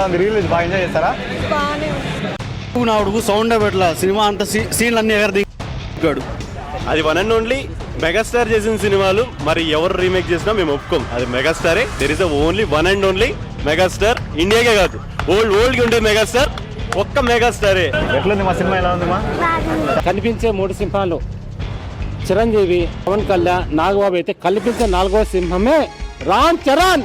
ఎలా ఉంది రిలీజ్ బాగా ఎంజాయ్ చేస్తారా? నాడుగు సౌండ్ పెట్టలా సినిమా అంత సీన్లు అన్ని ఎగర దిగాడు. అది వన్ అండ్ ఓన్లీ మెగాస్టార్ చేసిన సినిమాలు మరి ఎవరు రీమేక్ చేసినా మేము ఒప్పుకోం. అది మెగాస్టారే. There is only one and only megastar. ఇండియాకే కాదు ఓల్డ్ ఓల్డ్కి ఉండే మెగాస్టార్ ఒక్క మెగాస్టారే. ఎట్లుంది మా సినిమా ఎలా ఉంది మా? కనిపించే మూడు సింహాలు. చిరంజీవి పవన్ కళ్యాణ్ నాగబాబు అయితే కనిపించే నాలుగో సింహమే Ram Charan.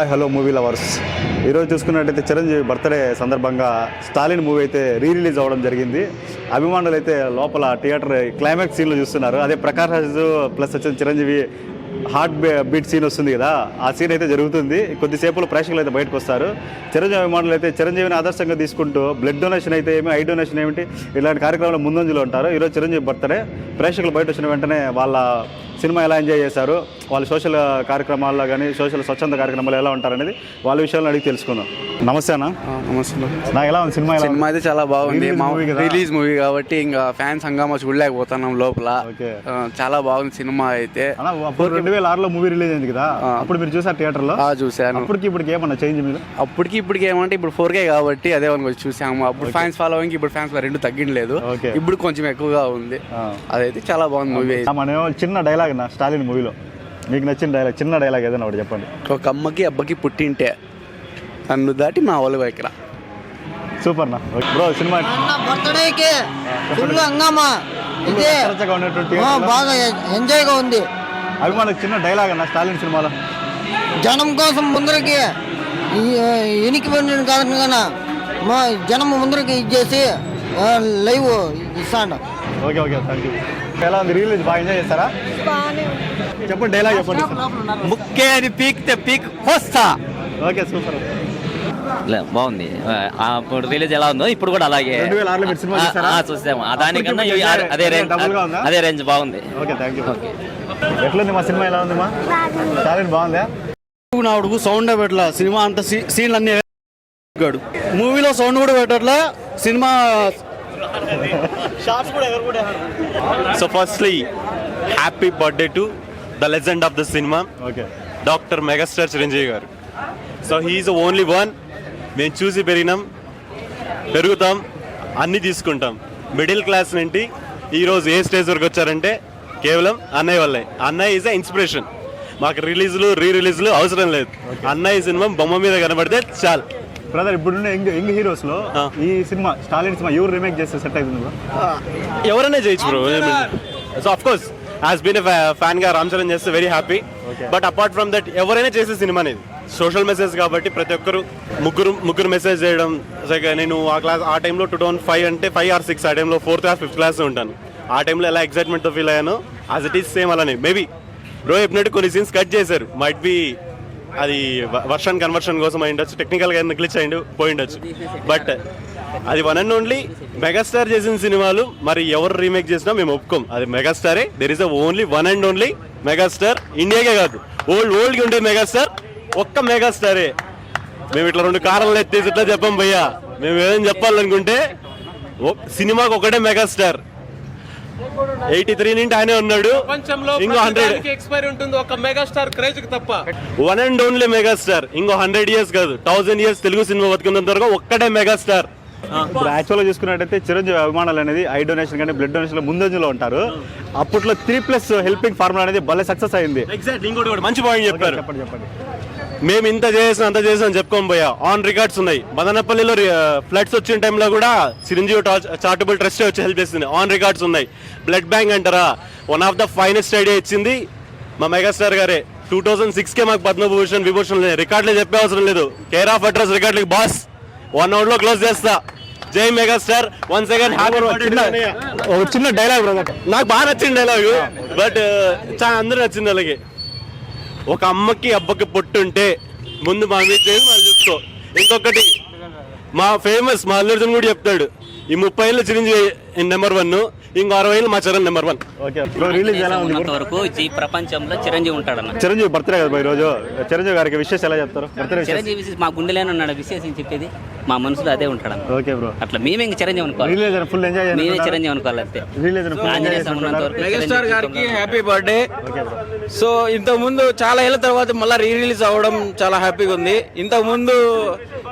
Hi hello movie lovers. ఈరోజు చూసుకున్నట్టయితే చిరంజీవి బర్త్డే సందర్భంగా స్టాలిన్ మూవీ అయితే రీ రిలీజ్ అవ్వడం జరిగింది. అభిమానులు అయితే లోపల థియేటర్ క్లైమాక్స్ సీన్లు చూస్తున్నారు. అదే ప్రకాష్ రాజు ప్లస్ వచ్చిన చిరంజీవి హార్ట్ బీట్ సీన్ వస్తుంది కదా ఆ సీన్ అయితే జరుగుతుంది. కొద్దిసేపులో ప్రేక్షకులు అయితే బయటకు వస్తారు. చిరంజీవి అభిమానులు అయితే చిరంజీవిని ఆదర్శంగా తీసుకుంటూ బ్లడ్ డొనేషన్ అయితే ఏమి ఐ డొనేషన్ ఏమిటి ఇలాంటి కార్యక్రమాలు ముందంజలో ఉంటారు. ఈరోజు చిరంజీవి బర్త్డే. ప్రేక్షకులు బయట వచ్చిన వెంటనే వాళ్ళ సినిమా ఎలా ఎంజాయ్ చేశారు వాళ్ళ సోషల్ కార్యక్రమాల్లో కానీ సోషల్ స్వచ్ఛంద కార్యక్రమాలు ఎలా ఉంటారనేది వాళ్ళ విషయాలను అడిగి తెలుసుకుందాం. నమస్తే అన్న. నమస్తే నాకు ఎలా ఉంది సినిమా? సినిమా అయితే చాలా బాగుంది? రిలీజ్ మూవీ కాబట్టి ఇంకా ఫ్యాన్స్ హంగామా చూడలేకపోతున్నాం లోపల. చాలా బాగుంది సినిమా అయితే. రెండు వేల ఆరులో మూవీ రిలీజ్ అయింది కదా? అప్పుడు మీరు చూసారు థియేటర్లో ఆ, చూశాను. అప్పటికి ఇప్పటికి ఏమన్నా చేంజ్ మీరు? అప్పటికి ఇప్పటికి ఏమంటే ఇప్పుడు ఫోర్ కే కాబట్టి అదే వచ్చి చూసాము. అప్పుడు ఫ్యాన్స్ ఫాలోయింగ్ ఇప్పుడు ఫ్యాన్స్ రెండు తగ్గినలేదు Okay. ఇప్పుడు కొంచెం ఎక్కువగా ఉంది. అదైతే చాలా బాగుంది మూవీ మన చిన్న డైలాగ్ నా స్టాలిన్ మూవీలో మీకు నచ్చిన డైలాగ్ చిన్న డైలాగ్ ఏదైనా ఒకటి చెప్పండి. ఒక అమ్మకి అబ్బకి పుట్టింటే నన్ను దాటి మా వాళ్ళు ఇక్కడ సూపర్ నా. బ్రో సినిమా అన్న బర్త్డేకి ఫుల్ హంగామా. బాగా ఎంజాయ్గా ఉంది. అభిమానులకు చిన్న డైలాగ్ అన్న స్టాలిన్ సినిమాలో? జనం కోసం ముందరకి ఎనికి పడిన కారణంగా మా జనం ముందరకి ఇచ్చేసి లైవ్ ఇస్తాను ఓకే ఓకే థ్యాంక్ యూ ఎలా ఉంది రిలీజ్ బాగా ఎంజాయ్ చేస్తారా? చెప్పండి డైలాగ్ చెప్పండి. ముక్కే అని పీక్తే పీక్ వస్తా. ఓకే సూపర్ లే, బాగుంది. ఆ, అప్పుడు రిలీజ్ ఎలా ఉందో ఇప్పుడు కూడా అలాగే. 2006 లో మీరు సినిమా ఆ, చూసారా? ఆ, చూసాము. ఆ దానికన్నా అదే రేంజ్? అదే రేంజ్ బాగుంది. ఓకే థ్యాంక్ యూ ఎట్లుంది మా సినిమా ఎలా ఉంది మా? స్టాలిన్ బాగుందా? నాడుగు సౌండ్ పెట్టలా? సినిమా అంత సీన్లు అన్ని మూవీలో సౌండ్ కూడా పెట్టట్లా cinema so firstly happy birthday to the legend of the cinema okay doctor megastar Chiranjeevi garu. So he is only one మేము చూసి పెరిగినాం పెరుగుతాం అన్నీ తీసుకుంటాం. మిడిల్ క్లాస్ నుండి ఈరోజు ఏ స్టేజ్ వరకు వచ్చారంటే కేవలం అన్నయ్య వల్లే. అన్నయ్య ఈజ్ అ ఇన్స్పిరేషన్ మాకు రిలీజ్లు రీ రిలీజ్లు అవసరం లేదు. అన్నయ్య సినిమా బొమ్మ మీద కనబడితే చాలు. బ్రదర్ ఇప్పుడున్న యంగ్ యంగ్ హీరోస్లో. ఈ సినిమా స్టాలిన్ సినిమా ఎవరు రీమేక్ చేస్తే సెట్ అవుతుంది బ్రో? ఎవరైనా చేయొచ్చు bro. So of course has been ఫ్యాన్గా Ram Charan చేస్తే very happy but apart from that ఎవరైనా చేసే సినిమా అనేది. సోషల్ మెసేజ్ కాబట్టి ప్రతి ఒక్కరు ముగ్గురు ముగ్గురు మెసేజ్ చేయడం. నేను ఆ క్లాస్ ఆ టైంలో టూ థౌసండ్ ఫైవ్ అంటే ఫైవ్ ఆర్ సిక్స్ ఆ టైంలో ఫోర్త్ క్లాస్ ఫిఫ్త్ క్లాస్ ఉంటాను. ఆ టైంలో ఎలా ఎక్సైట్మెంట్తో ఫీల్ అయ్యానో అస్ ఇట్ ఈస్ సేమ్ అలానే. మేబీ బ్రో చెప్పినట్టు కొన్ని సీన్స్ కట్ చేశారు. మైట్ బి అది వర్షన్ కన్వర్షన్ కోసం అయి ఉండొచ్చు. టెక్నికల్గా గ్లిచ్ అయిండు పోయి ఉండొచ్చు. బట్ అది వన్ అండ్ ఓన్లీ మెగాస్టార్ చేసిన సినిమాలు మరి ఎవరు రీమేక్ చేసినా మేము ఒప్పుకోం. అది మెగాస్టారే there is a only one and only megastar ఇండియాకే కాదు. ఓల్డ్ ఓల్డ్కి ఉండే మెగాస్టార్ ఒక్క మెగాస్టారే మేము ఇట్లా రెండు కారాలు ఎత్తేసి ఇట్లా చెప్పాం భయ్యా. మేము ఏదైనా చెప్పాలనుకుంటే ఓ- సినిమాకి ఒకటే మెగాస్టార్ ఎయిటీ త్రీ నుండి ఆయనే ఉన్నాడు. ఇంకో హండ్రెడ్. ఎక్స్పైరీ ఉంటుంది. ఒక మెగాస్టార్ క్రేజ్ తప్ప. వన్ అండ్ ఓన్లీ మెగాస్టార్ ఇంకో హండ్రెడ్ ఇయర్స్ కాదు. థౌసండ్ ఇయర్స్ తెలుగు సినిమా బతుకున్నంత వరకు ఒక్కటే మెగాస్టార్ ఇప్పుడు యాక్చువల్గా చూసుకున్నట్టయితే చిరంజీవి అభిమానులు అనేది ఐ డొనేషన్ కానీ బ్లడ్ డొనేషన్ ముందంజలో ఉంటారు. అప్పట్లో త్రీ ప్లస్ హెల్పింగ్ ఫార్ములా అనేది భలే సక్సెస్ అయింది. ఎగ్జాక్ట్ ఇంకోటి కూడా మంచి పాయింట్ చెప్పారు. చెప్పండి చెప్పండి. మేము ఇంత చేసాం అంత చేసాం చెప్పుకోం పోయా. ఆన్ రికార్డ్స్ ఉన్నాయి. మదనపల్లిలో ఫ్లడ్స్ వచ్చిన టైంలో కూడా చిరంజీవి చారిటబుల్ ట్రస్ట్ వచ్చి హెల్ప్ చేస్తుంది ఆన్ రికార్డ్స్ ఉన్నాయి. బ్లడ్ బ్యాంక్ అంటారా? One of the finest idea ఇచ్చింది మా మెగాస్టార్ గారే. టూ థౌసండ్ సిక్స్ కే మాకు పద్మభూషణ్ విభూషణ్ రికార్డులు చెప్పే అవసరం లేదు. కేర్ ఆఫ్ అడ్రస్ రికార్డులకి బాస్ వన్ అవర్లో క్లోజ్ చేస్తా. జై మెగాస్టార్ వన్ సెకండ్ ఒక చిన్న డైలాగ్ బ్రదర్ నాకు బాగా నచ్చింది డైలాగ్ బట్ చాలా అందరూ నచ్చింది అలాగే. ఒక అమ్మకి అబ్బకి పొట్టుంటే ముందు మా మీద చేసి మళ్ళీ చూసుకో. ఇంకొకటి మా ఫేమస్ మా అల్లుర్జున్ కూడా చెప్తాడు. ఈ ముప్పై ఏళ్ళు చిరంజీవి నెంబర్ వన్ ఇంకో అరవై ఏళ్ళు మా Charan number one okay bro release ఎలా ఉంది? ఉన్నంత వరకు ఈ ప్రపంచంలో చిరంజీవి ఉంటాడన్న. చిరంజీవి బర్త్డే కదా బ్రో ఈరోజు? చిరంజీవి గారికి విషెస్ ఎలా చెప్తారు? బర్త్డే విషెస్ చిరంజీవి మా గుండెలోనే ఉన్నాడు విశేషం చెప్పేది. మా మనసులో అదే ఉంటాడన్న. ఓకే బ్రో అట్లా మేమే ఇంక చిరంజీవి అనుకోవాలి. రిలీజ్ ఫుల్ ఎంజాయ్ మేమే చిరంజీవి అనుకోవాలి అంతే. రిలీజ్ ఫుల్ ఆంజనేయ స్వామి ఉన్నంత వరకు మెగాస్టార్ చిరంజీవి గారికి ఉంటాడు. హ్యాపీ బర్త్డే సో ఇంతకు ముందు చాలా ఏళ్ళ తర్వాత మళ్ళీ రీ రిలీజ్ అవ్వడం చాలా హ్యాపీగా ఉంది. ఇంతకు ముందు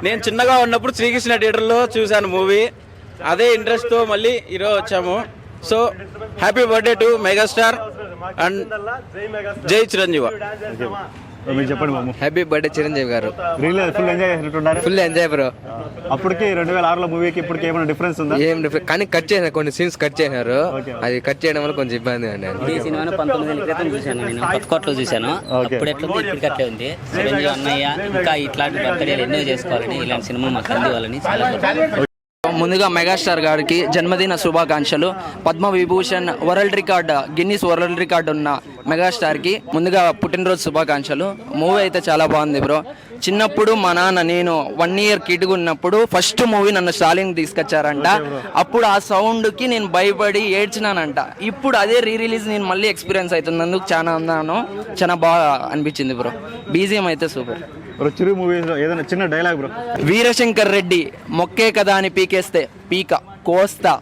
నేను చిన్నగా ఉన్నప్పుడు శ్రీకృష్ణ థియేటర్లో చూశాను మూవీ అదే ఇంట్రెస్ట్తో మళ్ళీ ఈరోజు వచ్చాము. So happy birthday to megastar and జై చిరంజీవ మీరు చెప్పండి మాము happy birthday Chiranjeevi garu. Full enjoy చేసినట్టున్నారు? ఫుల్ ఎంజాయ్ బ్రో అప్పటికి రెండు వేల ఆరులో మూవీకి ఇప్పటికి ఏమైనా డిఫరెన్స్ ఉందా? ఏం డిఫరెంట్ కానీ కట్ చేసినారు కొన్ని సీన్స్ కట్ చేసినారు. Okay. అది కట్ చేయడం వల్ల కొంచెం ఇబ్బంది అండి ఈ సినిమాను పంతొమ్మిది ఏళ్ళ క్రితం చూశాను నేను. కొత్త కోటలో చూశాను. అప్పుడు ఎట్లుంది? ఇప్పటికి అట్లే ఉంది. చిరంజీవి అన్నయ్య ఇంకా ఇట్లాంటి బర్త్డేలు ఎన్నో చేసుకోవాలని ఇలాంటి సినిమా మాకు అందివ్వాలని చాలా ముందుగా మెగాస్టార్ గారికి జన్మదిన శుభాకాంక్షలు. Padma Vibhushan world record Guinness world record ఉన్న మెగాస్టార్కి ముందుగా పుట్టినరోజు శుభాకాంక్షలు. మూవీ అయితే చాలా బాగుంది బ్రో. చిన్నప్పుడు మా నాన్న నేను వన్ ఇయర్ కిడ్గా ఉన్నప్పుడు ఫస్ట్ మూవీ నన్ను స్టాలిన్ తీసుకొచ్చారంట. అప్పుడు ఆ సౌండ్కి నేను భయపడి ఏడ్చినానంట. ఇప్పుడు అదే రీ రిలీజ్ నేను మళ్ళీ ఎక్స్పీరియన్స్ అవుతున్నందుకు చాలా అన్నాను చాలా బాగా అనిపించింది బ్రో. బీజిఎం అయితే సూపర్. బ్రో చిరు మూవీస్లో ఏదైనా చిన్న డైలాగ్ బ్రో వీరశంకర్ రెడ్డి మొక్కే కదా అని పీకేస్తే పీక కోస్తా.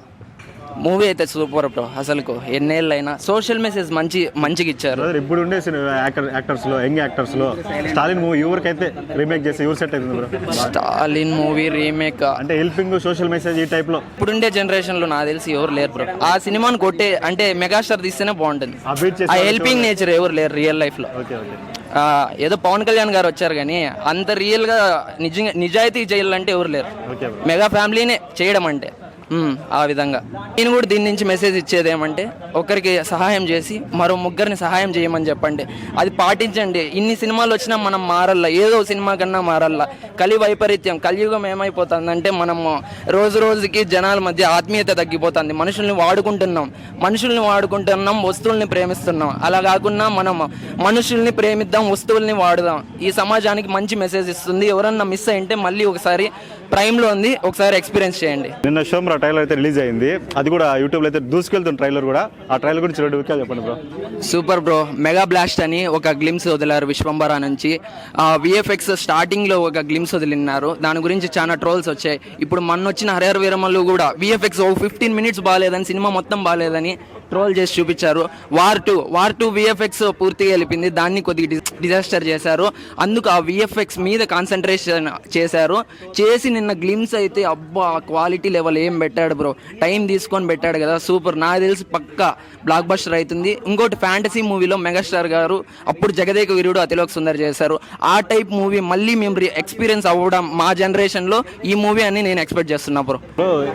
మూవీ అయితే సూపర్ బ్రో అసలుకు ఎన్నేళ్ళైనా సోషల్ మెసేజ్ మంచి మంచిగా ఇచ్చారు. ఇప్పుడు ఉండే యాక్టర్ యాక్టర్స్లో యంగ్ యాక్టర్స్లో స్టాలిన్ మూవీ ఎవరికైతే రీమేక్ చేస్తే ఎవరు సెట్ అవుతుంది బ్రో స్టాలిన్ మూవీ రీమేక్ అంటే హెల్పింగ్ సోషల్ మెసేజ్ ఈ టైప్లో. ఇప్పుడుండే జనరేషన్లో నాకు తెలిసి ఎవరు లేరు బ్రో ఆ సినిమాను కొట్టే అంటే మెగాస్టార్ తీస్తేనే బాగుంటుంది. ఆ చేసే హెల్పింగ్ నేచర్ ఎవరు? లేరు రియల్ లైఫ్లో. ఓకే ఓకే ఏదో పవన్ కళ్యాణ్ గారు వచ్చారు కానీ అంత రియల్గా నిజంగా నిజాయితీ చేయాలంటే ఎవరు లేరు. మెగా ఫ్యామిలీనే చేయడం అంటే. ఆ విధంగా. నేను కూడా దీని నుంచి మెసేజ్ ఇచ్చేది ఏమంటే ఒకరికి సహాయం చేసి మరో ముగ్గురిని సహాయం చేయమని చెప్పండి. అది పాటించండి. ఇన్ని సినిమాలు వచ్చినా మనం మారల్లా. ఏదో సినిమా కన్నా మారల్లా. కలి వైపరీత్యం కలియుగం ఏమైపోతుందంటే మనము రోజు రోజుకి జనాల మధ్య ఆత్మీయత తగ్గిపోతుంది. మనుషుల్ని వాడుకుంటున్నాం. మనుషుల్ని వాడుకుంటున్నాం వస్తువుల్ని ప్రేమిస్తున్నాం. అలా కాకుండా మనం మనుషుల్ని ప్రేమిద్దాం వస్తువుల్ని వాడుదాం. ఈ సమాజానికి మంచి మెసేజ్ ఇస్తుంది. ఎవరన్నా మిస్ అయింటే మళ్ళీ ఒకసారి ప్రైమ్లో ఉంది. ఒకసారి ఎక్స్పీరియన్స్ చేయండి. నిన్న షోమ్రా ట్రైలర్ అయితే రిలీజ్ అయింది. అది కూడా యూట్యూబ్లో అయితే దూసుకెళ్తుంది ట్రైలర్ కూడా. ఆ ట్రైలర్ గురించి రెండు విషయాలు చెప్పండి bro. Super bro. Mega blast అని ఒక గ్లిమ్స్ వదిలారు విశ్వంబర నుంచి. విఎఫ్ఎక్స్ స్టార్టింగ్లో ఒక గ్లిమ్స్ వదిలినారు దాని గురించి చాలా ట్రోల్స్ వచ్చాయి. ఇప్పుడు మొన్న వచ్చిన హరిహర వీరమల్లు కూడా విఎఫ్ఎక్స్ ఒక ఫిఫ్టీన్ మినిట్స్ బాగాలేదని సినిమా మొత్తం బాగాలేదని ట్రోల్ చేసి చూపించారు. War two war two VFX పూర్తిగా వెళ్ళిపోయింది దాన్ని కొద్దిగా డిజాస్టర్ చేశారు. అందుకు ఆ విఎఫ్ఎక్స్ మీద కాన్సన్ట్రేషన్ చేశారు. చేసి నిన్న గ్లిమ్స్ అయితే అబ్బా క్వాలిటీ లెవెల్ ఏం పెట్టాడు బ్రో టైం తీసుకొని పెట్టాడు కదా సూపర్ నాకు తెలిసి పక్కా బ్లాక్ బస్టర్ అవుతుంది. ఇంకోటి ఫ్యాంటసీ మూవీలో మెగాస్టార్ గారు అప్పుడు జగదేక వీరుడు అతిలోక్ సుందర్ చేశారు. ఆ టైప్ మూవీ మళ్ళీ మేము ఎక్స్పీరియన్స్ అవ్వడం మా జనరేషన్లో ఈ మూవీ అని నేను ఎక్స్పెక్ట్ చేస్తున్నా బ్రో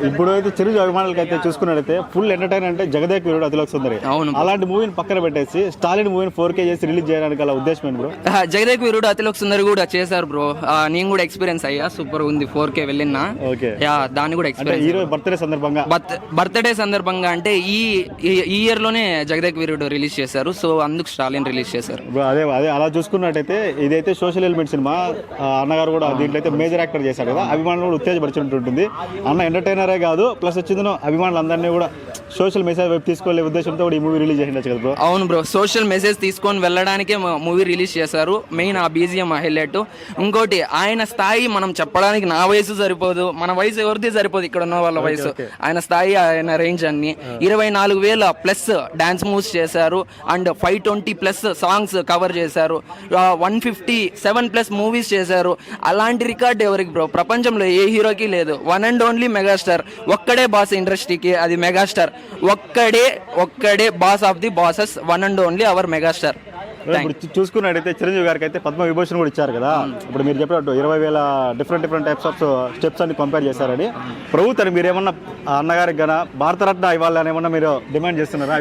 ఇప్పుడు అయితే చిరు అభిమానులకి అయితే చూసుకున్నట్లయితే ఫుల్ ఎంటర్టైన్ అంటే జగదేక్ వీరుడు అతిలోక్ సుందరి. అవును. అలాంటి మూవీని పక్కన పెట్టేసి స్టాలిన్ మూవీని ఫోర్ కే చేసి రిలీజ్ చేయడానికి అలా ఉద్దేశం ఏంటి బ్రో? జగదేక్ వీరుడు అతిలోక్ సుందర్ కూడా చేశారు బ్రో. ఆ, నేను కూడా ఎక్స్పీరియన్స్ అయ్యా. సూపర్ ఉంది ఫోర్ కే వెళ్ళినా. ఓకే. యా దాన్ని కూడా అంటే ఎక్స్పీరియన్స్ రోజు బర్త్డే సందర్భంగా? బర్త్ బర్త్డే సందర్భంగా అంటే ఈ ఈ- ఈ ఇయర్లోనే జగదేక్ వీరుడు రిలీజ్ చేశారు. సో అందుకు స్టాలిన్ రిలీజ్ చేశారు. బ్రో అదే అదే అలా చూసుకున్నట్టయితే ఇదైతే సోషల్ ఎలిమెంట్ సినిమా. ఆ, అన్నగారు కూడా దీంట్లో అయితే మేజర్ యాక్టర్ చేశారు కదా. అభిమానులు కూడా ఉత్తేజపరిచినట్టుంటుంది అన్న ఎంటర్టైనరే కాదు ప్లస్ వచ్చింది అభిమానులందరినీ కూడా సోషల్ మెసేజ్ వైపు తీసుకోలే ఉద్దేశంతో కూడా ఈ మూవీ రిలీజ్ చేసిండొచ్చు కదా బ్రో అవును బ్రో సోషల్ మెసేజ్ తీసుకొని వెళ్ళడానికే మూవీ రిలీజ్ చేశారు. మెయిన్ ఆ బీజిఎం హైలైట్. ఇంకోటి ఆయన స్థాయి మనం చెప్పడానికి నా వయసు సరిపోదు మన వయసు ఎవరిది సరిపోదు ఇక్కడ ఉన్న వాళ్ళ వయసు. ఆయన స్థాయి ఆయన రేంజ్ అన్ని. ఇరవై నాలుగు వేల ప్లస్ డాన్స్ మూవ్స్ చేశారు and five twenty plus songs cover చేశారు. One fifty seven plus movies చేశారు. అలాంటి రికార్డ్ ఎవరికి బ్రో ప్రపంచంలో ఏ హీరోకి లేదు. వన్ అండ్ ఓన్లీ మెగాస్టార్ ఒక్కడే బాస్ ఇండస్ట్రీకి అది మెగాస్టార్ ఒక్కడే ఒక్కడే boss of the bosses one and only our megastar ఇప్పుడు చూసుకున్నట్టయితే చిరంజీవి గారికి అయితే పద్మ విభూషణ్ కూడా ఇచ్చారు కదా. ఇప్పుడు మీరు చెప్పినట్టు ఇరవై వేల different different types of steps అన్ని కంపేర్ చేశారని. ప్రభుత్వం మీరు ఏమన్నా అన్నగారికి గన భారతరత్న ఇవ్వాలని ఏమన్నా మీరు డిమాండ్ చేస్తున్నారా?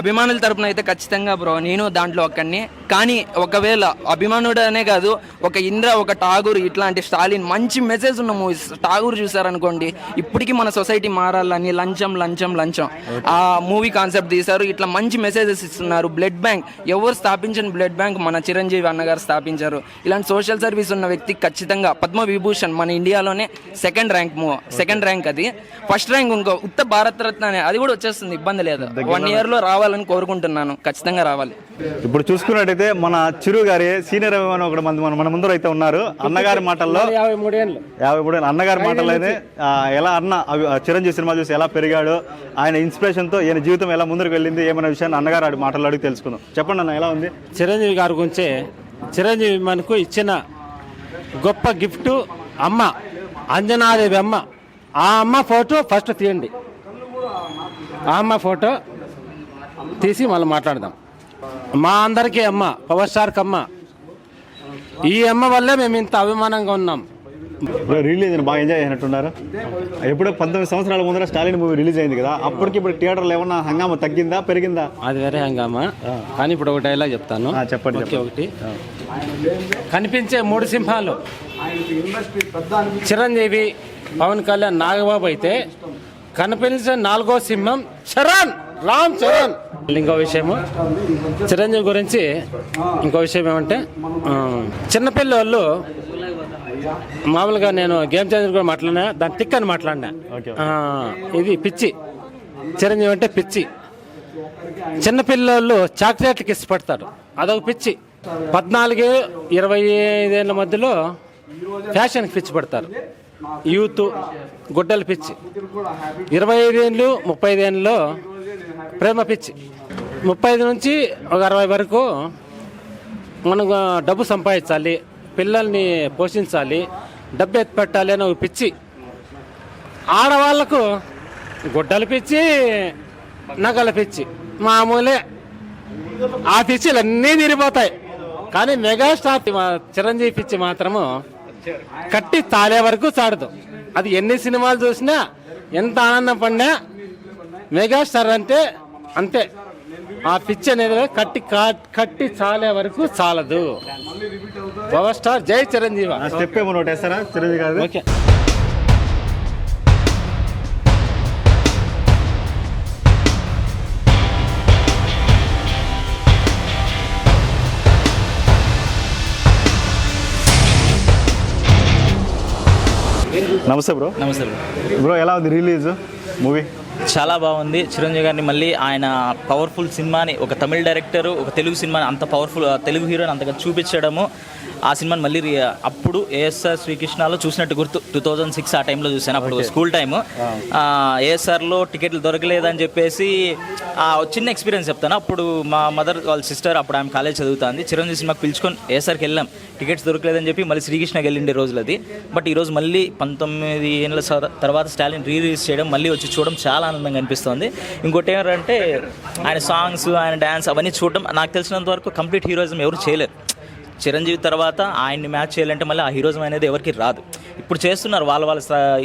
అభిమానుల? తరపున అయితే ఖచ్చితంగా బ్రో నేను దాంట్లో ఒక్కడిని. కానీ ఒకవేళ అభిమానుడు అనే కాదు ఒక ఇంద్ర ఒక ఠాగూర్ ఇట్లాంటి స్టాలిన్ మంచి మెసేజ్ ఉన్న మూవీస్ ఠాగూర్ చూసారనుకోండి ఇప్పటికీ మన సొసైటీ మారాలని లంచం లంచం లంచం. ఆ మూవీ కాన్సెప్ట్ తీశారు ఇట్లా మంచి మెసేజెస్ ఇస్తున్నారు. బ్లడ్ బ్యాంక్ ఎవరు స్థాపించిన బ్లడ్ బ్యాంక్ మన చిరంజీవి అన్నగారు స్థాపించారు. ఇలాంటి సోషల్ సర్వీస్ ఉన్న వ్యక్తి ఖచ్చితంగా పద్మ విభూషణ్ మన ఇండియాలోనే సెకండ్ ర్యాంక్ సెకండ్ ర్యాంక్ అది. ఫస్ట్ ర్యాంక్ ఇంకో ఉత్త భారత రత్న అనే అది కూడా వచ్చేస్తుంది ఇబ్బంది లేదు. వన్ ఇయర్లో రావాలని కోరుకుంటున్నాను ఖచ్చితంగా రావాలి. ఇప్పుడు చూసుకున్నట్టయితే మన చిరు గారి సీనియర్ అభిమాని ఒకటి మంది మన మన ముందర అయితే ఉన్నారు. అన్నగారి మాటల్లో యాభై మూడేళ్ళు యాభై మూడు ఏళ్ళ. అన్నగారి మాటల్లో అయితే ఎలా అన్న చిరంజీవి సినిమా చూసి ఎలా పెరిగాడు ఆయన ఇన్స్పిరేషన్తో ఈయన జీవితం ఎలా ముందుకు వెళ్ళింది ఏమైనా విషయాన్ని అన్నగారు ఆడి మాటల్లో అడిగి తెలుసుకుందాం. చెప్పండి అన్న ఎలా ఉంది? చిరంజీవి గారి గురించే చిరంజీవి మనకు ఇచ్చిన గొప్ప గిఫ్ట్ అమ్మ అంజనాదేవి అమ్మ. ఆ అమ్మ ఫోటో ఫస్ట్ తీయండి. ఆ అమ్మ ఫోటో తీసి మళ్ళీ మాట్లాడదాం. మా అందరికీ అమ్మ పవర్ స్టార్కి అమ్మ ఈ అమ్మ వల్లే మేము ఇంత అభిమానంగా ఉన్నాం. రిలీజ్ బాగా ఎంజాయ్ చేసినట్టున్నారు. ఎప్పుడో పంతొమ్మిది సంవత్సరాల ముందర స్టాలిన్ మూవీ రిలీజ్ అయింది కదా అప్పటికి ఇప్పుడు థియేటర్లో ఏమన్నా హంగామా తగ్గిందా పెరిగిందా? అది వేరే హంగామా. కానీ ఇప్పుడు ఒక డైలాగ్ చెప్తాను. చెప్పండి, ఒకటి. కనిపించే మూడు సింహాలు. చిరంజీవి పవన్ కళ్యాణ్ నాగబాబు అయితే కనిపించే నాలుగో సింహం చరణ్ రామ్ చరణ్. ఇంకో విషయము. చిరంజీవి గురించి ఇంకో విషయం ఏమంటే ఆ, చిన్నపిల్లలు మామూలుగా నేను గేమ్ చేంజర్ కూడా మాట్లాడినా దాని తిక్ అని మాట్లాడినా. ఇది పిచ్చి. చిరంజీవి అంటే పిచ్చి. చిన్నపిల్లలు చాక్లెట్లకి ఇష్టపడతారు. అదొక పిచ్చి. పద్నాలుగు ఇరవై ఐదేళ్ళ మధ్యలో ఫ్యాషన్కి పిచ్చి పడతారు. యూత్ గుడ్డల పిచ్చి. ఇరవై ఐదేళ్ళు ముప్పై ఐదేళ్ళలో ప్రేమ పిచ్చి ముప్పై ఐదు నుంచి ఒక అరవై వరకు మనం డబ్బు సంపాదించాలి పిల్లల్ని పోషించాలి డబ్బు ఎత్తి పెట్టాలి అని ఒక పిచ్చి. ఆడవాళ్ళకు గుడ్డలు పిచ్చి నగల పిచ్చి. మామూలే. ఆ పిచ్చిలు అన్నీ తిరిగిపోతాయి కానీ మెగాస్టార్ చిరంజీవి పిచ్చి మాత్రము కట్టి తాలే వరకు చాడదు. అది ఎన్ని సినిమాలు చూసినా ఎంత ఆనందం పడినా మెగాస్టార్ అంటే అంతే. ఆ పిచ్చి అనేది కట్టి కట్టి చాలే వరకు చాలదు. పవర్ స్టార్ జై చిరంజీవి. ఆ స్టెప్ ఏమో ఒకటి వేస్తారా చిరంజీవి గారు ఓకే. నమస్తే బ్రో. నమస్తే బ్రో ఎలా ఉంది రిలీజ్? మూవీ? చాలా బాగుంది. చిరంజీవి గారిని మళ్ళీ ఆయన పవర్ఫుల్ సినిమాని ఒక తమిళ డైరెక్టర్ ఒక తెలుగు సినిమాని అంత పవర్ఫుల్ తెలుగు హీరోని అంతగా చూపించడము ఆ సినిమాని మళ్ళీ రి- అప్పుడు ఏఎస్ఆర్ శ్రీకృష్ణలో చూసినట్టు గుర్తు. టూ థౌజండ్ సిక్స్ ఆ టైంలో చూశాను అప్పుడు స్కూల్ టైము ఏఎస్ఆర్లో టికెట్లు దొరకలేదని చెప్పేసి ఆ చిన్న ఎక్స్పీరియన్స్ చెప్తాను. అప్పుడు మా మదర్ వాళ్ళ సిస్టర్ అప్పుడు ఆమె కాలేజ్ చదువుతుంది. చిరంజీవి సినిమాకి పిలుచుకొని ఏఎస్ఆర్కి వెళ్ళాం. టికెట్స్ దొరకలేదని చెప్పి మళ్ళీ శ్రీకృష్ణకి వెళ్ళిండే రోజులు అది బట్ ఈరోజు మళ్ళీ పంతొమ్మిది ఏళ్ళ తర్వాత స్టాలిన్ రీ రిలీజ్ చేయడం మళ్ళీ వచ్చి చూడడం చాలా ఆనందంగా అనిపిస్తుంది. ఇంకోటి ఏంటంటే ఆయన సాంగ్స్ ఆయన డ్యాన్స్ అవన్నీ చూడడం నాకు తెలిసినంత వరకు కంప్లీట్ హీరోయిజం ఎవరు చేయలేరు చిరంజీవి తర్వాత ఆయన్ని మ్యాచ్ చేయాలంటే మళ్ళీ ఆ హీరోయిజం అనేది ఎవరికి రాదు. ఇప్పుడు చేస్తున్నారు వాళ్ళ వాళ్ళ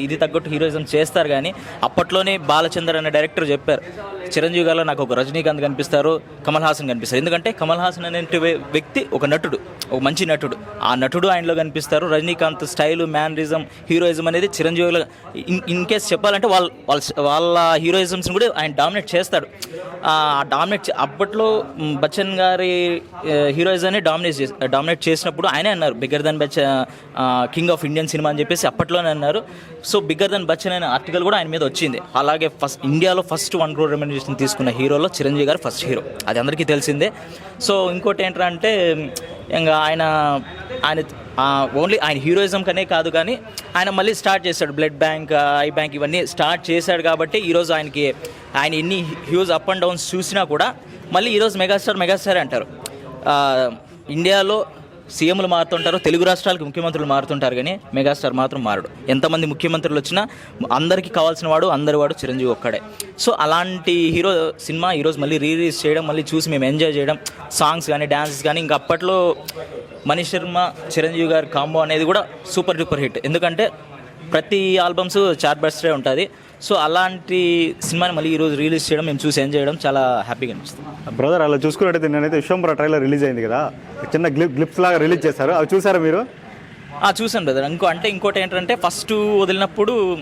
ఇది తగ్గట్టు హీరోయిజం చేస్తారు కానీ అప్పట్లోనే బాలచందర్ అనే డైరెక్టర్ చెప్పారు. చిరంజీవి గారిలో నాకు ఒక రజనీకాంత్ కనిపిస్తారు కమల్ హాసన్ కనిపిస్తారు. ఎందుకంటే కమల్ హాసన్ అనే వ్యక్తి ఒక నటుడు ఒక మంచి నటుడు. ఆ నటుడు ఆయనలో కనిపిస్తారు. రజనీకాంత్ స్టైలు మ్యానరిజం హీరోయిజం అనేది చిరంజీవిలో ఇన్ ఇన్ కేస్ చెప్పాలంటే వాళ్ళ వాళ్ళ వాళ్ళ హీరోయిజమ్స్ని కూడా ఆయన డామినేట్ చేస్తాడు. ఆ డామినేట్ అప్పట్లో బచ్చన్ గారి హీరోయిజాన్ని డామినేట్ చేసి డామినేట్ చేసినప్పుడు ఆయనే అన్నారు bigger than Bachchan king of Indian cinema అని చెప్పేసి అప్పట్లోనే అన్నారు. సో బిగ్గర్ దన్ బచ్చన్ అనే ఆర్టికల్ కూడా ఆయన మీద వచ్చింది. అలాగే ఫస్ట్ ఇండియాలో ఫస్ట్ వన్ క్రోర్ రెమ్యునరేషన్ తీసుకున్న హీరోలో చిరంజీవి గారు ఫస్ట్ హీరో అది అందరికీ తెలిసిందే. సో ఇంకోటి ఏంటంటే ఇంకా ఆయన ఆయన ఓన్లీ ఆయన హీరోయిజం కనే కాదు కానీ ఆయన మళ్ళీ స్టార్ట్ చేశాడు. బ్లడ్ బ్యాంక్ ఐ బ్యాంక్ ఇవన్నీ స్టార్ట్ చేశాడు కాబట్టి ఈరోజు ఆయనకి ఆయన ఎన్ని హ్యూజ్ అప్ అండ్ డౌన్స్ చూసినా కూడా మళ్ళీ ఈరోజు మెగాస్టార్ మెగాస్టార్ అంటారు. ఇండియాలో సీఎంలు మారుతుంటారు తెలుగు రాష్ట్రాలకు ముఖ్యమంత్రులు మారుతుంటారు కానీ మెగాస్టార్ మాత్రం మారడు. ఎంతమంది ముఖ్యమంత్రులు వచ్చినా అందరికీ కావాల్సిన వాడు అందరి వాడు చిరంజీవి ఒక్కడే. సో అలాంటి హీరో సినిమా ఈరోజు మళ్ళీ రీలీజ్ చేయడం మళ్ళీ చూసి మేము ఎంజాయ్ చేయడం సాంగ్స్ కానీ డ్యాన్సెస్ కానీ ఇంకా అప్పట్లో మనీష్ శర్మ చిరంజీవి గారి కాంబో అనేది కూడా సూపర్ డూపర్ హిట్. ఎందుకంటే ప్రతి ఆల్బమ్స్ చార్ బర్స్డే ఉంటుంది. సో అలాంటి సినిమాని మళ్ళీ ఈరోజు రిలీజ్ చేయడం మేము చూసి ఎంజాయ్ చేయడం చాలా హ్యాపీగా అనిపిస్తుంది. బ్రదర్ అలా చూసుకున్నట్టయితే నేనైతే విశ్వంబర ట్రైలర్ రిలీజ్ అయింది కదా. చిన్న గ్లిప్ గ్లిప్స్ లాగా రిలీజ్ చేశారు. అవి చూసారా మీరు? ఆ, చూశాను బ్రదర్. ఇంకో అంటే ఇంకోటి ఏంటంటే ఫస్ట్ వదిలినప్పుడు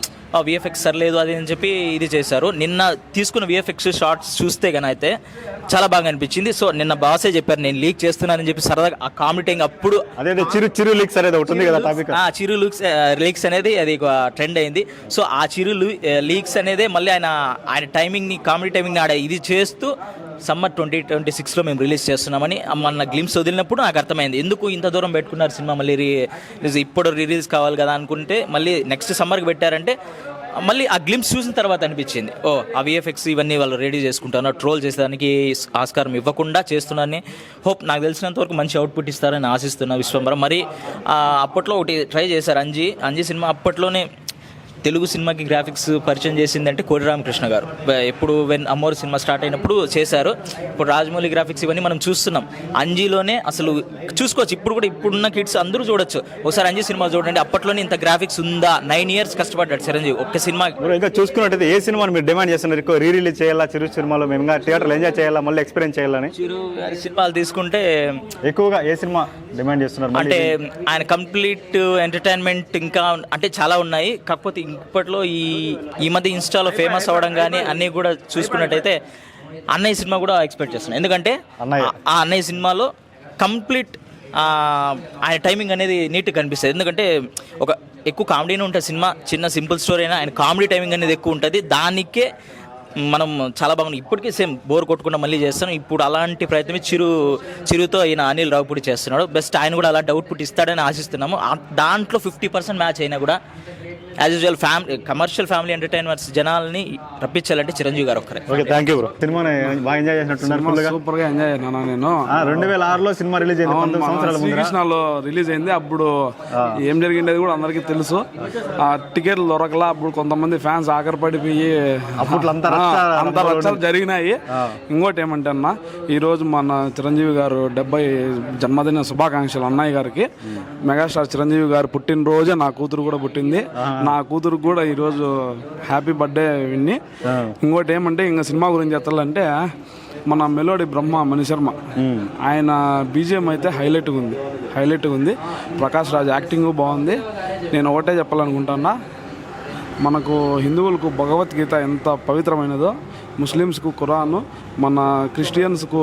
విఎఫ్ఎక్స్ సర్లేదు అది అని చెప్పి ఇది చేశారు. నిన్న తీసుకున్న విఎఫ్ఎక్స్ షార్ట్స్ చూస్తే కానీ అయితే చాలా బాగా అనిపించింది. సో నిన్న బాసే చెప్పారు నేను లీక్ చేస్తున్నానని చెప్పి సరదాగా ఆ కామెడీ అప్పుడు అదే చిరు చిరు లీక్స్ అనేది ఉంది కదా టాపిక్. ఆ చిరు లీక్స్ లీక్స్ అనేది అది ఒక ట్రెండ్ అయింది. సో ఆ చిరు లీక్స్ అనేది మళ్ళీ ఆయన ఆయన టైమింగ్ని కామెడీ టైమింగ్ని ఆడ ఇది చేస్తూ సమ్మర్ ట్వంటీ ట్వంటీ సిక్స్లో మేము రిలీజ్ చేస్తున్నామని మన గ్లిమ్స్ వదిలినప్పుడు నాకు అర్థమైంది. ఎందుకు ఇంత దూరం పెట్టుకున్నారు సినిమా మళ్ళీ రీ ఇప్పుడు రిలీజ్ కావాలి కదా అనుకుంటే మళ్ళీ నెక్స్ట్ సమ్మర్కి పెట్టారంటే మళ్ళీ ఆ గ్లిమ్స్ చూసిన తర్వాత అనిపించింది. ఓ ఆ విఎఫ్ఎక్స్ ఇవన్నీ వాళ్ళు రెడీ చేసుకుంటాను ట్రోల్ చేసేదానికి ఆస్కారం ఇవ్వకుండా చేస్తున్నానని హోప్ నాకు తెలిసినంత వరకు మంచి అవుట్పుట్ ఇస్తారని ఆశిస్తున్నా విశ్వంబరం. మరి అప్పట్లో ఒకటి ట్రై చేశారు అంజీ. అంజీ సినిమా అప్పట్లోనే తెలుగు సినిమాకి గ్రాఫిక్స్ పరిచయం చేసిందంటే కోడి రామకృష్ణ గారు. ఎప్పుడు వెన్ అమ్మోరు సినిమా స్టార్ట్ అయినప్పుడు చేశారు. ఇప్పుడు రాజమౌళి గ్రాఫిక్స్ ఇవన్నీ మనం చూస్తున్నాం. అంజీలోనే అసలు చూసుకోవచ్చు. ఇప్పుడు కూడా ఇప్పుడున్న కిడ్స్ అందరూ చూడొచ్చు. ఒకసారి అంజీ సినిమా చూడండి. అప్పట్లోనే ఇంత గ్రాఫిక్స్ ఉందా? నైన్ ఇయర్స్ కష్టపడ్డాడు చిరంజీవి. ఒక్క సినిమా ఇంకా చూసుకున్నట్టయితే ఏ సినిమాని మీరు డిమాండ్ చేస్తున్నారు? ఎక్కువ రీ రిలీజ్ చేయాలా? చిరు సినిమాలో మేము ఇంకా థియేటర్లో ఎంజాయ్ చేయాలా? మళ్ళీ ఎక్స్పీరియన్స్ చేయాలని చిరు సినిమాలు తీసుకుంటే ఎక్కువగా ఏ సినిమా డిమాండ్ చేస్తున్నారు? అంటే ఆయన కంప్లీట్ ఎంటర్టైన్మెంట్ ఇంకా అంటే చాలా ఉన్నాయి. కాకపోతే ఇప్పట్లో ఈ ఈ మధ్య ఇన్స్టాలో ఫేమస్ అవ్వడం కానీ అన్నీ కూడా చూసుకున్నట్టయితే అన్నయ్య సినిమా కూడా ఎక్స్పెక్ట్ చేస్తున్నాను ఎందుకంటే. ఆ- అన్నయ్య సినిమాలో కంప్లీట్ ఆయన టైమింగ్ అనేది నీట్గా కనిపిస్తుంది. ఎందుకంటే ఒక ఎక్కువ కామెడీనే ఉంటుంది సినిమా. చిన్న సింపుల్ స్టోరీ అయినా ఆయన కామెడీ టైమింగ్ అనేది ఎక్కువ ఉంటుంది. దానికే మనం చాలా బాగుంది ఇప్పటికీ సేమ్ బోర్ కొట్టకుండా మళ్ళీ చేస్తాను. ఇప్పుడు అలాంటి ప్రయత్నమే చిరు చిరుతో ఈయన అనిల్ రావుపూడి చేస్తున్నాడు. బెస్ట్ ఆయన కూడా అలాంటి అవుట్పుట్ ఇస్తాడని ఆశిస్తున్నాము. దాంట్లో ఫిఫ్టీ పర్సెంట్ మ్యాచ్ అయినా కూడా as usual family commercial family entertainers జనాల్ని రప్పించాలంటే చిరంజీవి గారు ఒక్కరే. ఓకే థ్యాంక్ యూ బ్రో సినిమాని బాగా ఎంజాయ్ చేసినట్టున్నారు. సూపర్గా ఎంజాయ్ అయినా నేను. ఆ, రెండు వేల ఆరులో సినిమా రిలీజ్ అయింది పంతొమ్మిది సంవత్సరాల ముందు శ్రీకృష్ణలో రిలీజ్ అయింది అప్పుడు ఏం జరిగిండేది కూడా అందరికీ తెలుసు. ఆ టికెట్లు దొరకలా అప్పుడు కొంతమంది ఫ్యాన్స్ ఆఖరిపడిపోయి అప్పట్లో అంతా రచ్చలు జరిగినాయి. ఇంకోటి ఏమంటే అన్న ఈ రోజు మన చిరంజీవి గారు డెబ్బై జన్మదిన శుభాకాంక్షలు అన్నయ్య గారికి. మెగాస్టార్ చిరంజీవి గారు పుట్టినరోజే నా కూతురు కూడా పుట్టింది. నా కూతురు కూడా ఈ రోజు హ్యాపీ బర్త్డే విన్ని. ఇంకోటి ఏమంటే ఇంకా సినిమా గురించి చెప్పాలంటే మన మెలోడీ బ్రహ్మ మణిశర్మ ఆయన బీజిఎం అయితే హైలైట్గా ఉంది. హైలైట్గా ఉంది. ప్రకాష్ రాజ్ యాక్టింగ్ బాగుంది. నేను ఒకటే చెప్పాలనుకుంటున్నా. మనకు హిందువులకు భగవద్గీత ఎంత పవిత్రమైనదో ముస్లిమ్స్కు ఖురాను మన క్రిస్టియన్స్కు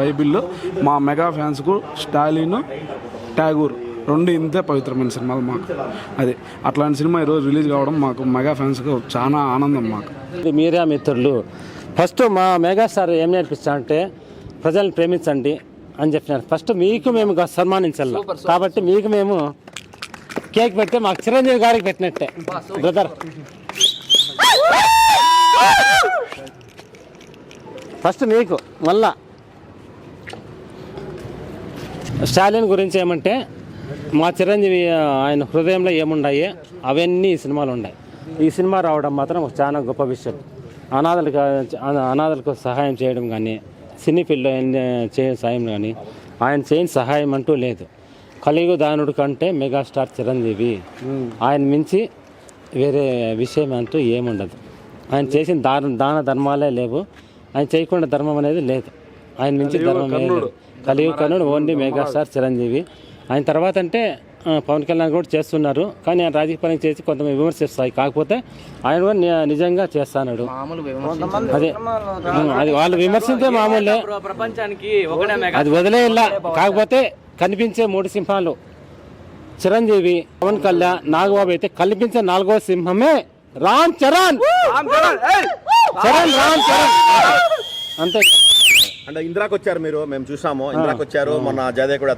బైబిల్ మా మెగా ఫ్యాన్స్కు స్టాలిన్ ట్యాగూర్ రెండు ఇంతే పవిత్రమైన సినిమాలు మాకు. అది అట్లాంటి సినిమా ఈరోజు రిలీజ్ కావడం మాకు మెగా ఫ్యాన్స్కు చాలా ఆనందం మాకు. మీడియా మిత్రులు. ఫస్ట్ మా మెగాస్టార్ ఏం నేర్పిస్తారంటే ప్రజల్ని ప్రేమించండి అని చెప్పినారు. ఫస్ట్ మీకు మేము సన్మానించాలి? కాబట్టి మీకు మేము కేక్ పెడితే మాకు చిరంజీవి గారికి పెట్టినట్టే. బ్రదర్. ఫస్ట్ మీకు మళ్ళా. స్టాలిన్ గురించి ఏమంటే మా చిరంజీవి ఆయన హృదయంలో ఏమున్నాయి అవన్నీ ఈ సినిమాలు ఉన్నాయి ఈ సినిమా రావడం మాత్రం ఒక చాలా గొప్ప విషయం. అనాథలకు అనాథలకు సహాయం చేయడం కానీ సినీ ఫీల్డ్లో చే సాయం కానీ ఆయన చేయని సహాయం అంటూ లేదు. కలియుగ దానుడు కంటే మెగాస్టార్ చిరంజీవి. ఆయన మించి వేరే విషయం అంటూ ఏముండదు. ఆయన చేసిన దాన దాన ధర్మాలే లేవు. ఆయన చేయకుండా ధర్మం అనేది లేదు. ఆయన మించి ధర్మం లేదు. కలియుగ కర్ణుడు ఓన్లీ మెగాస్టార్ చిరంజీవి. ఆయన తర్వాత అంటే పవన్ కళ్యాణ్ కూడా చేస్తున్నారు. కానీ ఆయన రాజకీయ పని చేసి కొంతమంది విమర్శిస్తాయి. కాకపోతే ఆయన కూడా నిజంగా చేస్తాడు అదే. అది వాళ్ళు విమర్శించే మామూలే. ప్రపంచానికి అది వదిలేలా కాకపోతే కనిపించే మూడు సింహాలు. చిరంజీవి పవన్ కళ్యాణ్ నాగబాబు అయితే కనిపించే నాలుగో సింహమే రామ్ చరణ్. చరణ్. రామ్ చరణ్. అంతే. అంటే ఇందిరాకి వచ్చారు మీరు మేము చూసాము. ఇందిరాకి వచ్చారు మొన్న జయదేవ్ కూడా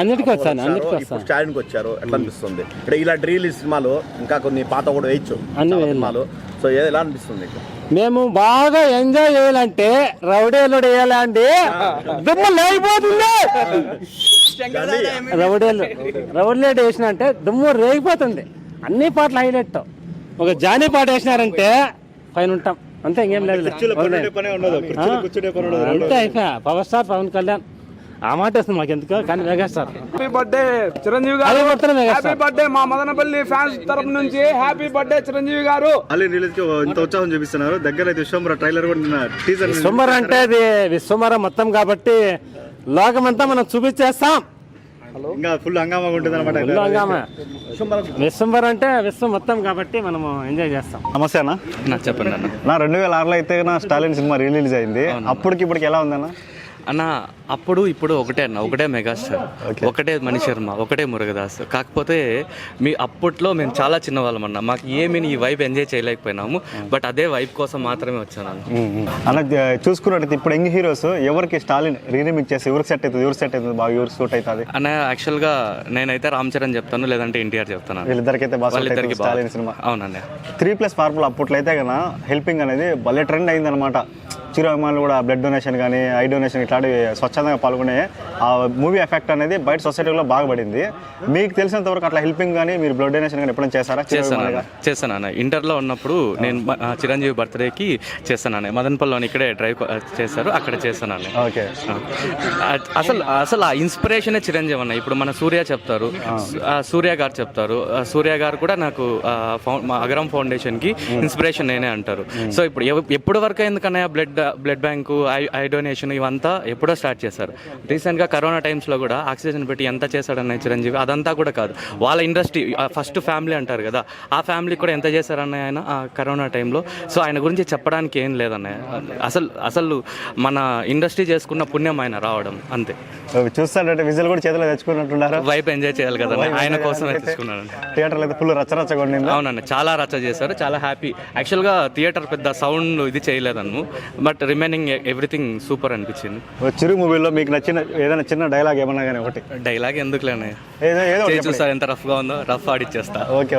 అన్నిటికీ వచ్చాను ఇప్పుడు స్టాలిన్కి వచ్చారు. ఎట్లా అనిపిస్తుంది? ఇక్కడ ఇలా రిలీజ్ సినిమాలు ఇంకా కొన్ని పాత కూడా వేయచ్చు. అన్ని. సినిమాలు. సో ఎలా అనిపిస్తుంది? మేము బాగా ఎంజాయ్ చేయాలంటే రౌడేలు వేయాలండి. దుమ్ము లేకపోతుంది రౌడేలు. రౌడేలు వేసిన అంటే దుమ్ము రేగిపోతుంది. అన్ని పాటలు హైలైట్. ఒక జానీ పాట వేసినారంటే పైన ఉంటాం. అంతే ఇంకేం లేదు అంతే అయిపోయా పవర్ స్టార్ పవన్ కళ్యాణ్. ఆ మాట వస్తుంది మాకు ఎందుకు కానీ మెగాస్టార్. హ్యాపీ బర్త్డే చిరంజీవి గారు. హ్యాపీ బర్త్డే మా మదనపల్లి ఫ్యాన్స్ తరపు నుంచి హ్యాపీ బర్త్డే చిరంజీవి గారు. మళ్ళీ రిలీజ్కి ఇంత ఉత్సాహం చూపిస్తున్నారు. దగ్గర అయితే విశ్వంబర ట్రైలర్ కూడా టీజర్ విశ్వంబర అంటే అది విశ్వంబర మొత్తం కాబట్టి లోకమంతా మనం చూపించేస్తాం. ఇంకా ఫుల్ హంగామా ఉంటుంది అనమాట ఫుల్ హంగామా. విశ్వంబర అంటే విశ్వం మొత్తం కాబట్టి మనము ఎంజాయ్ చేస్తాం. నమస్తే అన్న. చెప్పండి అన్న. నా రెండు వేల ఆరులో అయితే నా స్టాలిన్ సినిమా రిలీజ్ అయింది. అప్పటికి ఇప్పటికి ఎలా ఉందన్న? అన్న అప్పుడు ఇప్పుడు ఒకటే అన్న ఒకటే మెగాస్టార్ ఒకటే మణి శర్మ ఒకటే మురుగదాస్. కాకపోతే మీ అప్పట్లో మేము చాలా చిన్నవాళ్ళం అన్న మాకు ఏమీ ఈ వైబ్ ఎంజాయ్ చేయలేకపోయినాము బట్ అదే వైబ్ కోసం మాత్రమే వచ్చాను జ- చూసుకున్నట్టయితే ఇప్పుడు యంగ్ హీరోస్ ఎవరికి స్టాలిన్ రీమిక్ చేసి ఎవరికి సెట్ అవుతుంది ఎవరికి సెట్ అవుతుంది బాగా ఎవరికి సూట్ అవుతుంది? అన్న యాక్చువల్గా నేనైతే రామ్ చరణ్ చెప్తాను లేదంటే ఎన్టీఆర్ చెప్తాను వీళ్ళిద్దరికైతే వాళ్ళిద్దరికి స్టాలిన్ సినిమా. అవునండి. త్రీ ప్లస్ ఫార్ములా అప్పట్లో అయితే కన్నా హెల్పింగ్ అనేది భలే ట్రెండ్ అయిందనమాట చిరు కూడా బ్లడ్ డొనేషన్ కానీ ఐ డొనేషన్ ఇట్లాంటివి ప్రశాంతంగా పాల్గొనే ఆ మూవీ ఎఫెక్ట్ అనేది బయట సొసైటీలో బాగా పడింది. మీకు తెలిసినంత వరకు అట్లా హెల్పింగ్ కానీ మీరు బ్లడ్ డొనేషన్ కానీ ఎప్పుడైనా చేశారా? చేస్తాను? చేస్తాను అన్న. ఇంటర్లో ఉన్నప్పుడు నేను చిరంజీవి బర్త్డేకి చేస్తాను అన్న. మదనపల్లిలోని ఇక్కడే డ్రైవ్ చేస్తారు అక్కడ చేస్తాను అన్న. ఓకే. అసలు అసలు ఆ ఇన్స్పిరేషనే చిరంజీవి అన్న. ఇప్పుడు మన సూర్య చెప్తారు. సూర్య గారు చెప్తారు. సూర్య గారు కూడా నాకు అగరం ఫౌండేషన్కి ఇన్స్పిరేషన్ నేనే అంటారు. సో ఇప్పుడు ఎప్పుడు వరకు ఎందుకన్నా blood blood bank eye eye donation ఇవంతా ఎప్పుడో స్టార్ట్ చేశారు. రీసెంట్గా కరోనా టైమ్స్లో కూడా ఆక్సిజన్ పెట్టి ఎంత చేశాడన్న చిరంజీవి అదంతా కూడా కాదు. వాళ్ళ ఇండస్ట్రీ ఫస్ట్ ఫ్యామిలీ అంటారు కదా ఆ ఫ్యామిలీ కూడా ఎంత చేశారన్న ఆయన ఆ కరోనా టైంలో సో ఆయన గురించి చెప్పడానికి ఏం లేదన్నయ్య. అసలు అసలు మన ఇండస్ట్రీ చేసుకున్న పుణ్యం ఆయన రావడం అంతే. చూస్తాడంటే విజువల్ కూడా చేతిలో తెచ్చుకున్నట్టున్నారు. వైపు ఎంజాయ్ చేయాలి కదా ఆయన తీసుకున్నాను థియేటర్లో అయితే ఫుల్ రచ్చరచ్చగా ఉండింది? అవునండి చాలా రచ్చ చేశారు చాలా హ్యాపీ. యాక్చువల్గా థియేటర్ పెద్ద సౌండ్ ఇది చేయలేదన్ను బట్ రిమైనింగ్ ఎవ్రీథింగ్ సూపర్ అనిపించింది. చిరు మూవీలో మీకు నచ్చిన ఏదైనా చిన్న డైలాగ్ ఏమన్నా కానీ ఒకటి. డైలాగ్ ఎందుకులేనే ఏదో ఏదో ఒకటి చూస్తారు ఎంత రఫ్గా ఉందో? రఫ్ ఆడిచ్చేస్తా. ఓకే.